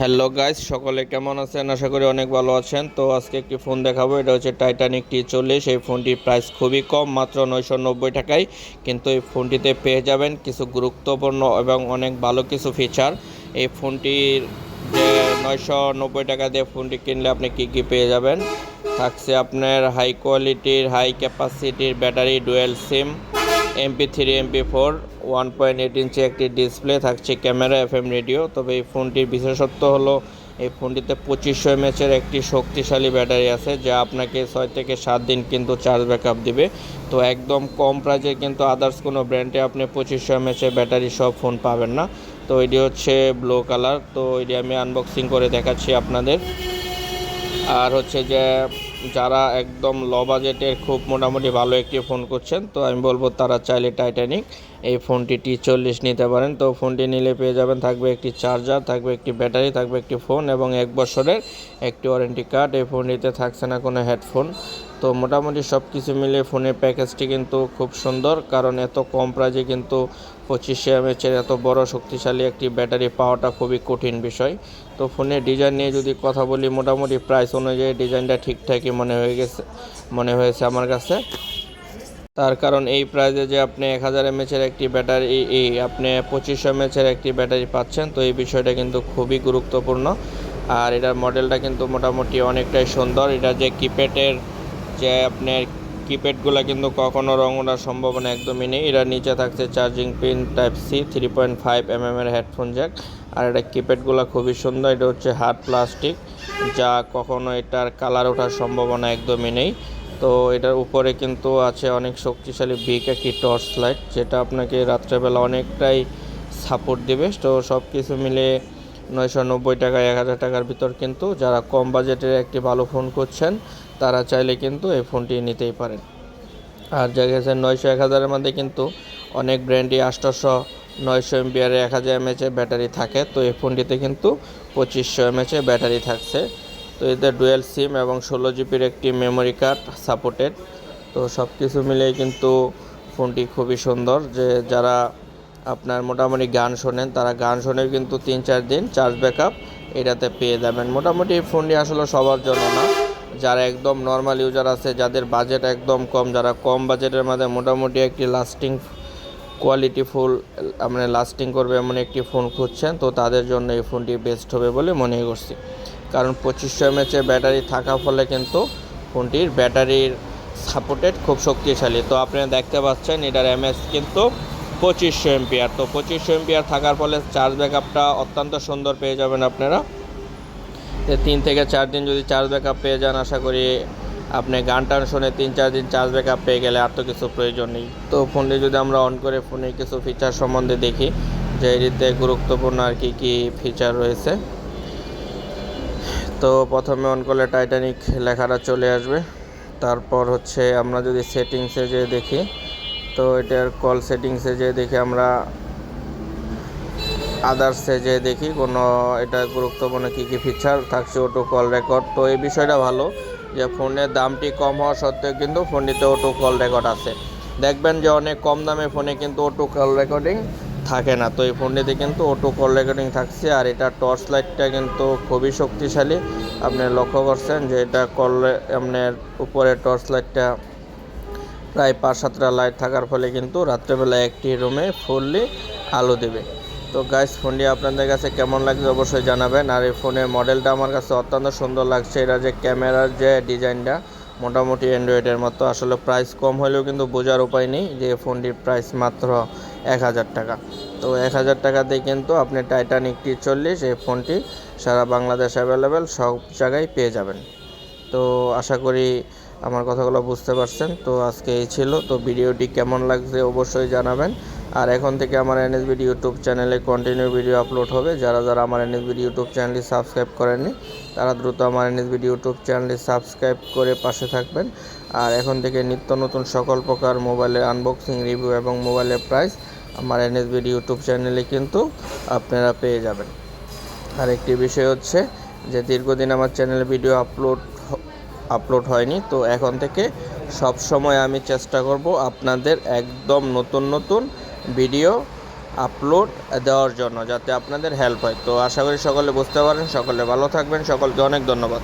Hello guys, সকলে কেমন আছেন? আশা করি অনেক ভালো আছেন। তো আজকে একটি ফোন দেখাবো। এটা হচ্ছে টাইটানিক টি চল্লিশ। এই ফোনটির প্রাইস খুবই কম, মাত্র নয়শো নব্বই টাকায়। কিন্তু এই ফোনটিতে পেয়ে যাবেন কিছু গুরুত্বপূর্ণ এবং অনেক ভালো কিছু ফিচার এই ফোনটির যে নয়শো নব্বই টাকা দিয়ে ফোনটি কিনলে আপনি কী কী পেয়ে যাবেন? থাকছে আপনার হাই কোয়ালিটির high ক্যাপাসিটির battery dual SIM MP three MP four one point eight inch একটি ডিসপ্লে থাকছে ক্যামেরা এফ এম রেডিও। তবে এই ফোনটির বিশেষত্ব হলো, এই ফোনটিতে পঁচিশশো এমএচের একটি শক্তিশালী ব্যাটারি আছে, যা আপনাকে ছয় থেকে সাত দিন কিন্তু চার্জ ব্যাকআপ দিবে। তো একদম কম প্রাইজে কিন্তু আদার্স কোনো ব্র্যান্ডে আপনি পঁচিশশো এমএচের ব্যাটারি সব ফোন পাবেন না। তো এটি হচ্ছে ব্লু কালার তো এটি আমি আনবক্সিং করে দেখাচ্ছি আপনাদের। আর হচ্ছে যে যারা একদম লো বাজেটের খুব মোটামুটি ভালো একটি ফোন করছেন তো আমি বলব তারা চাইলে টাইটানিক এই ফোনটি টি চল্লিশ নিতে পারেন। তো ফোনটি নিলে পেয়ে যাবেন, থাকবে একটি চার্জার থাকবে একটি ব্যাটারি থাকবে একটি ফোন এবং এক বছরের একটি ওয়ারেন্টি কার্ড এই ফোনটিতে থাকছে না কোনো হেডফোন তো মোটামুটি সব কিছু মিলিয়ে ফোনের প্যাকেজটি কিন্তু খুব সুন্দর, কারণ এত কম প্রাইজে কিন্তু পঁচিশশো এমএচের এত বড় শক্তিশালী একটি ব্যাটারি পাওয়াটা খুবই কঠিন বিষয়। তো ফোনের ডিজাইন নিয়ে যদি কথা বলি, মোটামুটি প্রাইস অনুযায়ী ডিজাইনটা ঠিকঠাকই মনে হয়ে গেছে, মনে হয়েছে আমার কাছে। তার কারণ এই প্রাইজে যে আপনি এক হাজার এমএচের একটি ব্যাটারি, এই আপনি পঁচিশশো এমএচের একটি ব্যাটারি পাচ্ছেন, তো এই বিষয়টা কিন্তু খুবই গুরুত্বপূর্ণ। আর এটার মডেলটা কিন্তু মোটামুটি অনেকটাই সুন্দর, এটা যে কিপ্যাডের যে আপনার কিপ্যাডগুলো কিন্তু কখনো রং ওঠার সম্ভাবনা একদমই নেই। এরা নিচে থাকছে charging pin type C three point five M এর হেডফোন জ্যাক আর এটা কিপ্যাডগুলো খুবই সুন্দর, এটা হচ্ছে হার্ড প্লাস্টিক যা কখনো এটার কালার ওঠার সম্ভাবনা একদমই নেই। তো এটার উপরে কিন্তু আছে অনেক শক্তিশালী বিগ একটি টর্চ লাইট যেটা আপনাকে রাত্রেবেলা অনেকটাই সাপোর্ট দেবে। তো সব কিছু মিলে নয়শো নব্বই টাকা এক হাজার টাকার ভিতর কিন্তু যারা কম বাজেটের একটি ভালো ফোন করছেন তারা চাইলে কিন্তু এই ফোনটি নিতেই পারেন। আর যা গেছে নয়শো এক হাজারের মধ্যে কিন্তু অনেক ব্র্যান্ডই আষ্টশো নয়শো এমবিআর এক হাজার এমএচের ব্যাটারি থাকে, তো এই ফোনটিতে কিন্তু পঁচিশশো এমএচের ব্যাটারি থাকছে। তো এতে ডুয়েল সিম এবং ষোলো জিবির একটি মেমোরি কার্ড সাপোর্টেড। তো সব কিছু মিলিয়ে কিন্তু ফোনটি খুবই সুন্দর, যে যারা আপনার মোটামুটি গান শোনেন, তারা গান শোনে কিন্তু তিন চার দিন, চার্জ ব্যাকআপ এটাতে পেয়ে যাবেন। মোটামুটি এই ফোনটি আসলে সবার জন্য না। যারা একদম নর্মাল ইউজার আছে, যাদের বাজেট একদম কম, যারা কম বাজেটের মধ্যে মোটামুটি একটি লাস্টিং কোয়ালিটি ফুল মানে লাস্টিং করবে এমন একটি ফোন খুঁজছেন, তো তাদের জন্য এই ফোনটি বেস্ট হবে বলে মনে করছি। কারণ পঁচিশশো এমএচের ব্যাটারি থাকার ফলে কিন্তু ফোনটির ব্যাটারির সাপোর্টেড খুব শক্তিশালী। তো আপনারা দেখতে পাচ্ছেন, এটার এমএস কিন্তু পঁচিশশো এমপিআর। তো পঁচিশশো এমপিআর থাকার ফলে চার্জ ব্যাকআপটা অত্যন্ত সুন্দর পেয়ে যাবেন আপনারা। তিন থেকে চার দিন যদি চার্জ ব্যাকআপ পেয়ে যান, আশা করি আপনি গান টান শুনে তিন চার দিন চার্জ ব্যাকআপ পেয়ে গেলে আর তো কিছু প্রয়োজন নেই। তো ফোনটি যদি আমরা অন করে ফোনে কিছু ফিচার সম্বন্ধে দেখি, যে এটিতে গুরুত্বপূর্ণ আর কি কী ফিচার রয়েছে। তো প্রথমে অন করলে টাইটানিক লেখাটা চলে আসবে। তারপর হচ্ছে আমরা যদি সেটিংসে যে দেখি তো এটার কল সেটিংসে যে দেখি আমরা আদার্সে যে দেখি কোনো এটা গুরুত্বপূর্ণ কী কী ফিচার থাকছে অটো কল রেকর্ড তো এই বিষয়টা ভালো যে ফোনের দামটি কম হওয়া সত্ত্বেও কিন্তু ফোনটিতে অটো কল রেকর্ড আছে। দেখবেন যে অনেক কম দামে ফোনে কিন্তু অটো কল রেকর্ডিং থাকে না। তো এই ফোনটিতে কিন্তু অটো কল রেকর্ডিং থাকছে আর এটা টর্চ লাইটটা কিন্তু খুবই শক্তিশালী। আপনি লক্ষ্য করছেন যে এটা করলে আপনার উপরে টর্চ লাইটটা প্রায় পাঁচ সাতটা লাইট থাকার ফলে কিন্তু রাত্রেবেলা একটি রুমে ফুললি আলো দেবে। তো গাইস ফোনটি আপনাদের কাছে কেমন লাগছে অবশ্যই জানাবেন। আর এই ফোনের মডেলটা আমার কাছে অত্যন্ত সুন্দর লাগছে। এটা যে ক্যামেরার যে ডিজাইনটা মোটামুটি অ্যান্ড্রয়েডের মতো। আসলে প্রাইস কম হলেও কিন্তু বোঝার উপায় নেই যে ফোনটির প্রাইস মাত্র এক হাজার টাকা। তো এক হাজার টাকাতেই কিন্তু আপনি টাইটানিক টি চল্লিশ, এই ফোনটি সারা বাংলাদেশ অ্যাভেলেবেল সব জায়গায় পেয়ে যাবেন। তো আশা করি আমার কথাগুলো বুঝতে পারছেন। তো আজকে এই ছিল। তো ভিডিওটি কেমন লাগছে অবশ্যই জানাবেন। আর এখন থেকে আমার এনএসবিডি ইউটিউব চ্যানেলে কন্টিনিউ ভিডিও আপলোড হবে। যারা যারা আমার এনএসবিডি ইউটিউব চ্যানেলটি সাবস্ক্রাইব করেননি, তারা দ্রুত আমার এনএসবিডি ইউটিউব চ্যানেলটি সাবস্ক্রাইব করে পাশে থাকবেন। আর এখন থেকে নিত্য নতুন সকল প্রকার মোবাইলের আনবক্সিং রিভিউ এবং মোবাইলের প্রাইস আমার এনএসবিডি ইউটিউব চ্যানেলে কিন্তু আপনারা পেয়ে যাবেন। আর একটি বিষয় হচ্ছে যে দীর্ঘদিন আমার চ্যানেলে ভিডিও আপলোড আপলোড হয়নি। তো এখন থেকে সব সময় আমি চেষ্টা করব আপনাদের একদম নতুন নতুন ভিডিও আপলোড দেওয়ার জন্য, যাতে আপনাদের হেল্প হয়। তো আশা করি সকলে বুঝতে পারেন সকলে ভালো থাকবেন। সকলকে অনেক ধন্যবাদ।